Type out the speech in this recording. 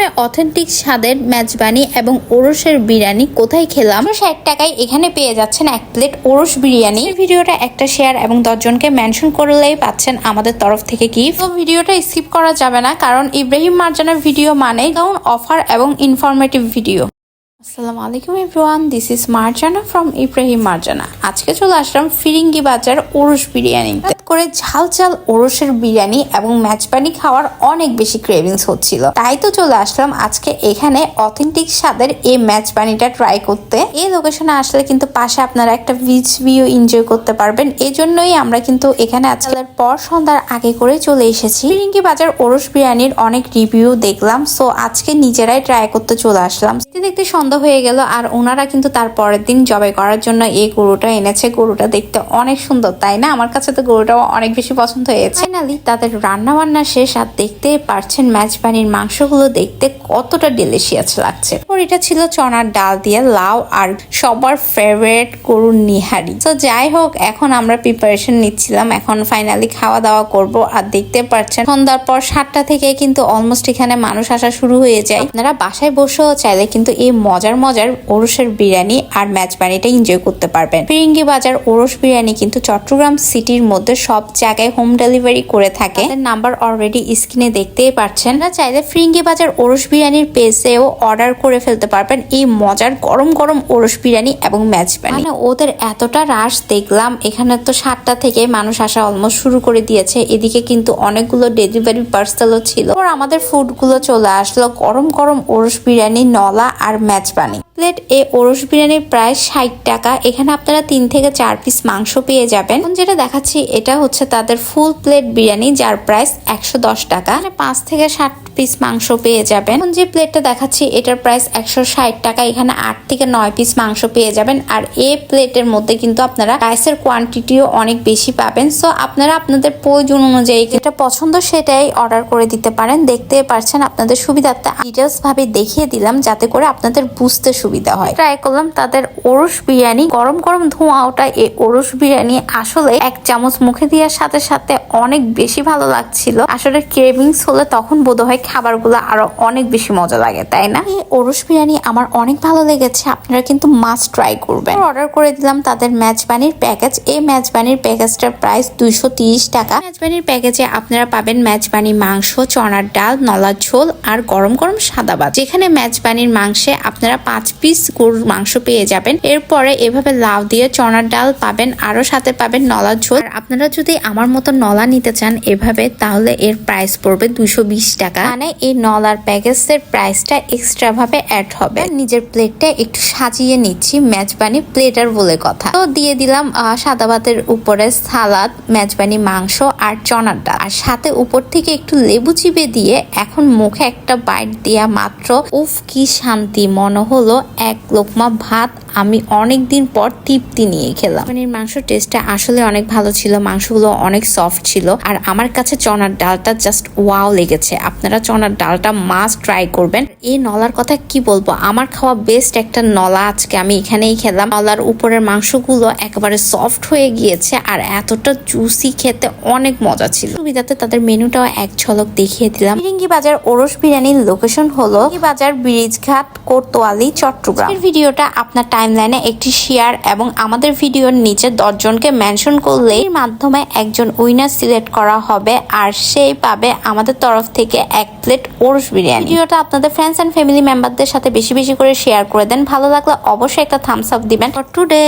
চট্টগ্রামে অথেন্টিক স্বাদের মেজবানি এবং ওরসের বিরিয়ানি কোথায় খেলাম? ষাট টাকায় এখানে পেয়ে যাচ্ছেন এক প্লেট ওরস বিরিয়ানি। ভিডিওটা একটা শেয়ার এবং দশজনকে মেনশন করলেই পাচ্ছেন আমাদের তরফ থেকে কি ভিডিওটা স্কিপ করা যাবে না কারণ ইব্রাহিম মার্জানের ভিডিও মানে কারণ অফার এবং ইনফরমেটিভ ভিডিও আসসালামু আলাইকুম everyone this is Marjana from Ibrahim Marjana. আজকে চলে আসলাম ফিরিঙ্গি বাজার ওরস বিরিয়ানি। করে ঝাল ঝাল ওরসের বিরিয়ানি এবং ম্যাচপানি খাওয়ার অনেক বেশি ক্রেভিংস হচ্ছিল। তাই তো চলে আসলাম আজকে এখানে অথেন্টিক স্বাদের এই ম্যাচপানিটা ট্রাই করতে। এই লোকেশনে আসলে কিন্তু পাশে আপনারা একটা বিচ ভিউ এনজয় করতে পারবেন। এই জন্যই আমরা কিন্তু এখানে আজকের পর সন্ধ্যার আগে করে চলে এসেছি। ফিরিঙ্গি বাজার ওরস বিরিয়ানির অনেক রিভিউ দেখলাম সো আজকে নিজেরাই ট্রাই করতে চলে আসলাম। দেখতে দেখতে সন্ধ্যা হয়ে গেল আর ওনারা কিন্তু তার পরের দিন জবাই করার জন্য এই গরুটা এনেছে। গরুটা দেখতে অনেক সুন্দর, তাই না? আমার কাছে তো গরুটাও অনেক বেশি পছন্দ হয়েছে। ফাইনালি তাদের রান্না বান্না শেষ আর দেখতে পারছেন ম্যাচ পানির মাংসগুলো দেখতে কতটা ডেলিশিয়াস লাগছে। ওর এটা ছিল চনার ডাল দিয়ে লাউ আর সবার ফেভারিট গরুর নিহারি। তো যাই হোক, এখন আমরা প্রিপারেশন নিচ্ছিলাম। এখন ফাইনালি খাওয়া দাওয়া করব আর দেখতে পাচ্ছেন সন্ধ্যার পর সাতটা থেকে কিন্তু অলমোস্ট এখানে মানুষ আসা শুরু হয়ে যায়। আপনারা বাসায় বসেও চাইলে কিন্তু এই মজার মজার ওরসের বিরিয়ানি আর ম্যাচ পানিটা এনজয় করতে পারবেন। ফিরিঙ্গি বাজার ওরস বিরিয়ানি কিন্তু চট্টগ্রাম সিটির মধ্যে সব জায়গায় হোম ডেলিভারি করে থাকে। নাম্বার অলরেডি স্ক্রিনে দেখতেই পাচ্ছেন। না চাইলে ফিরিঙ্গি বাজার ওরস বিরিয়ানির পেজেও অর্ডার করে ফেলতে পারবেন এই মজার গরম গরম ওরস বিরিয়ানি এবং ম্যাচ পানি মানে ওদের এতটা রাশ দেখলাম, এখানে তো সাতটা থেকে মানুষ আসা অলমোস্ট শুরু করে দিয়েছে। এদিকে কিন্তু অনেকগুলো ডেলিভারি পার্সেলও ছিল। ওর আমাদের ফুডগুলো চলে আসলো গরম গরম ওরস বিরিয়ানি, নলা আর ম্যাচ Funny. প্লেট এ ওরস বিরিয়ানির প্রায় ষাট টাকা। এখানে আপনারা তিন থেকে চার পিস মাংস পেয়ে যাবেন। যেটা দেখাচ্ছি, এটা হচ্ছে তাদের ফুল প্লেট বিরিয়ানি, যার প্রাইস একশো দশ টাকা। পাঁচ থেকে ষাট পিস মাংস পেয়ে যাবেন। যে প্লেটটা দেখাচ্ছি, এটার প্রাইস একশো ষাট টাকা। এখানে আট থেকে নয় পিস মাংস পেয়ে যাবেন। আর এই প্লেটের মধ্যে কিন্তু আপনারা রাইসের কোয়ান্টিটিও অনেক বেশি পাবেন। সো আপনারা আপনাদের প্রয়োজন অনুযায়ী যেটা পছন্দ সেটাই অর্ডার করে দিতে পারেন। দেখতে পারছেন, আপনাদের সুবিধার্থে ডিটেলস ভাবে দেখিয়ে দিলাম, যাতে করে আপনাদের বুঝতে সুবিধা হয়। ট্রাই করলাম, তাদের ওরস বিরিয়ানি, গরম গরম ধোঁয়া ওটা এই ওরস বিরিয়ানি। আসলে এক চামচ মুখে দেওয়ার সাথে সাথে অনেক বেশি ভালো লাগছিল। আসলে ক্রেভিংস হলে তখন বোধ হয় খাবারগুলো আরও অনেক বেশি মজা লাগে, তাই না? এই ওরস বিরিয়ানি আমার অনেক ভালো লেগেছে, আপনারা কিন্তু মাস্ট ট্রাই করবেন। অর্ডার করে দিলাম তাদের ম্যাচবানির প্যাকেজ এই ম্যাচবানির প্যাকেজটার প্রাইস দুইশো টাকা। ম্যাচবানির প্যাকেজে আপনারা পাবেন ম্যাচবানি মাংস, চনার ডাল, নলার ঝোল আর গরম গরম সাদা ভাত। যেখানে ম্যাচবানির মাংসে আপনারা পাঁচ পিস গরুর মাংস পেয়ে যাবেন। এরপরে এভাবে লাউ দিয়ে চনার ডাল পাবেন আরও সাথে পাবেন নলার ঝোল। আপনারা যদি আমার মতো নলা নিতে চান এভাবে, তাহলে এর প্রাইস পড়বে দুশো টাকা। মানে এই নলার প্যাকেজের প্রাইসটা এক্সট্রা ভাবে অ্যাড হবে নিজের প্লেটটা একটু সাজিয়ে নিচ্ছি মেজবানি প্লেটার বলে কথা। তো দিয়ে দিলাম সাদা ভাতের উপরে সালাদ, মেজবানি মাংস আর চনার ডাল। আর সাথে উপর থেকে একটু লেবু চিপে দিয়ে এখন মুখে একটা বাইট দেয়া মাত্র। উফ, কি শান্তি, মনে হলো แอกลกมาพัด আমি অনেক দিন পর তৃপ্তি নিয়ে খেলাম। পনির মাংস টেস্টটা আসলে অনেক ভালো ছিল, মাংসগুলো অনেক সফট ছিল। আর আমার কাছে চনার ডালটা জাস্ট ওয়াও লেগেছে। আপনারা চনার ডালটা মাস্ট ট্রাই করবেন। এই নলার কথা কি বলব? আমার খাওয়া বেস্ট একটা নলা আজকে আমি এখানেই খেলাম। নলার উপরের মাংসগুলো একেবারে সফট হয়ে গিয়েছে আর এতটা জুসি খেতে অনেক মজা ছিল। সুবিধাতে তাদের মেনুটাও এক ঝলক দেখিয়ে দিলাম। ফিরিঙ্গি বাজার ওরস বিরিয়ানির লোকেশন হলো বাজার, ব্রিজঘাট, কোতোয়ালি, চট্টগ্রাম। ভিডিওটা আপনার টাইমলাইনে একটি শেয়ার এবং আমাদের ভিডিওর নিচে দশজনকে মেনশন করলে এর মাধ্যমে একজন উইনার সিলেক্ট করা হবে আর সেই পাবে আমাদের তরফ থেকে এক প্লেট ওরস বিরিয়ানি। ভিডিওটা আপনাদের ফ্রেন্ডস অ্যান্ড ফ্যামিলি মেম্বারদের সাথে বেশি বেশি করে শেয়ার করে দেন। ভালো লাগলে অবশ্যই একটা থামস আপ দিবেন। টুডে.